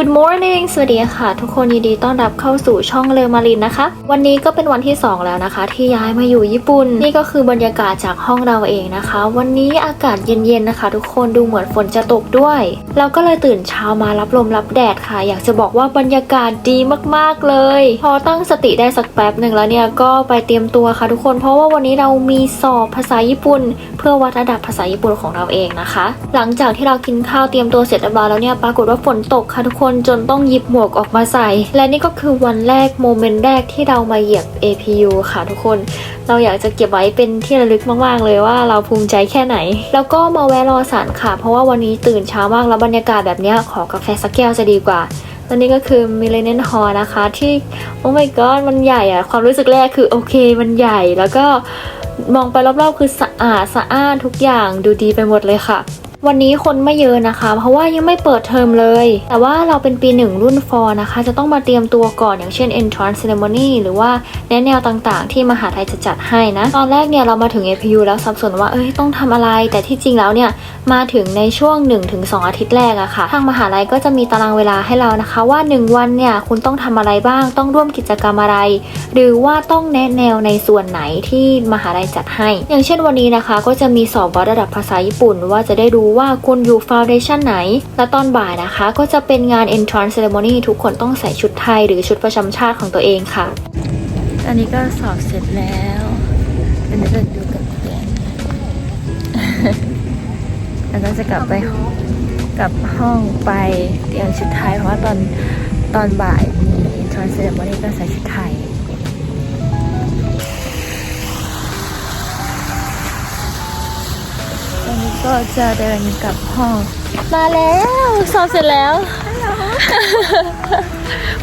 Good morning สวัสดีค่ะ ทุกคนยินดีต้อนรับเข้าสู่ช่องเลมารินนะคะ วันนี้ก็เป็นวันที่ 2 แล้วนะคะ ที่ย้ายมาอยู่ญี่ปุ่น นี่ก็คือบรรยากาศจากห้องเราเองนะคะ วันนี้อากาศเย็นๆนะคะ ทุกคนดูเหมือนฝนจะตกด้วย เราก็เลยตื่นเช้ามารับลมรับแดดค่ะ อยากจะบอกว่าบรรยากาศดีมากๆเลย พอตั้งสติได้สักแป๊บหนึ่งแล้วเนี่ยก็ไปเตรียมตัวค่ะ ทุกคนเพราะว่าวันนี้เรามีสอบภาษาญี่ปุ่น เพื่อวัดระดับภาษาญี่ปุ่นของเราเองนะคะ หลังจากที่เรากินข้าวเตรียมตัวเสร็จเรียบร้อยแล้วเนี่ยปรากฏว่าฝนตกค่ะทุกคนจนต้องหยิบหมวกออกมาใส่ และนี่ก็คือวันแรกโมเมนต์แรกที่เรามาเหยียบ APU ค่ะทุกคน เราอยากจะเก็บไว้เป็นที่ระลึกมากๆ เลยว่าเราภูมิใจแค่ไหน แล้วก็มาแวะรอสารค่ะ เพราะว่าวันนี้ตื่นเช้ามากแล้วบรรยากาศแบบนี้ขอกาแฟสักแก้วจะดีกว่าและนี่ก็คือมิเลเนนฮอนะคะที่โอ้ my god มันใหญ่อะความรู้สึกแรกคือโอเคมันใหญ่แล้วก็มองไปรอบๆคือสะอาดสะอ้านทุกอย่างดูดีไปหมดเลยค่ะ วันนี้คนไม่เยอะนะคะ เพราะว่ายังไม่เปิดเทอมเลย แต่ว่าเราเป็นปีหนึ่งรุ่นฟอนะคะ จะต้องมาเตรียมตัวก่อนอย่างเช่น entrance ceremony หรือว่าแนแนวต่างๆ ที่มหาลัยจะจัดให้นะ ตอนแรกเนี่ยเรามาถึง APU แล้วสับสนว่าเอ้ยต้องทำอะไร แต่ที่จริงแล้วเนี่ยมาถึงในช่วง 1-2 อาทิตย์แรกอะค่ะ ทางมหาลัยก็จะมีตารางเวลาให้เรานะคะ ว่า 1 วันเนี่ยคุณต้องทำอะไรบ้าง ต้องร่วมกิจกรรมอะไร หรือว่าต้องแนะแนวในส่วนไหนที่มหาลัยจัดให้ อย่างเช่นวันนี้นะคะ ก็จะมีสอบวัดระดับภาษาญี่ปุ่นว่าจะได้รู้ว่าคุณอยู่ฟาวเดชันไหน และตอนบ่ายนะคะ ก็จะเป็นงาน entrance ceremony ทุกคนต้องใส่ชุดไทยหรือชุดประจำชาติของตัวเองค่ะ อันนี้ก็สอบเสร็จแล้วอันนี้จะดูกับเพื่อนแล้วก็จะกลับไปกลับห้องไปเตรียมชุดไทยเพราะว่าตอนตอนบ่ายมี entrance ceremony ก็ใส่ชุดไทย ก็จะเดินกลับห้อง มาแล้วสอบเสร็จแล้ว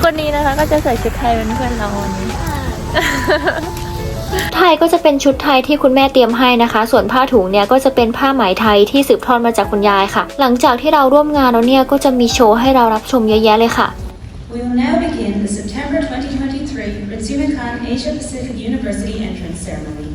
คนนี้นะคะก็จะใส่ชุดไทยเป็นเพื่อนเราวันนี้ไทยก็จะเป็นชุดไทยที่คุณแม่เตรียมให้นะคะ ส่วนผ้าถุงเนี่ยก็จะเป็นผ้าไหมไทยที่สืบทอดมาจากคุณยายค่ะ หลังจากที่เราร่วมงานแล้วเนี่ยก็จะมีโชว์ให้เรารับชมเยอะแยะเลยค่ะ We will now begin the September 2023 Ritsumikan Asia Pacific University entrance ceremony.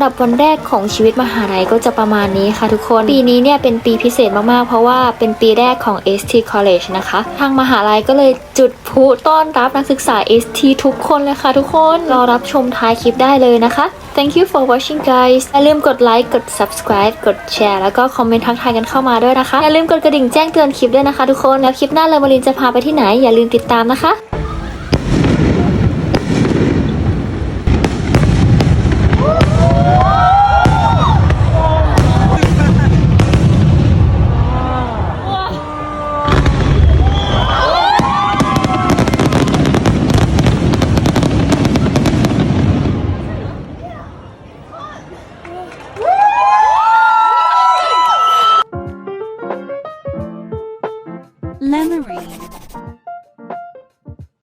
ำหรับวันแรกของชีวิตมหาลัยก็จะประมาณนี้ค่ะทุกคน ปีนี้เนี่ยเป็นปีพิเศษมากๆ เพราะว่าเป็นปีแรกของ ST College นะคะ ทางมหาลัยก็เลยจุดพลุต้อนรับนักศึกษา ST ทุกคนเลยค่ะทุกคน รอรับชมท้ายคลิปได้เลยนะคะ Thank you for watching guys อย่าลืมกดไลค์กด subscribe กดแชร์แล้วก็คอมเมนต์ทักทายกันเข้ามาด้วยนะคะ อย่าลืมกดกระดิ่งแจ้งเตือนคลิปด้วยนะคะทุกคน แล้วคลิปหน้าเลมารินจะพาไปที่ไหนอย่าลืมติดตามนะคะ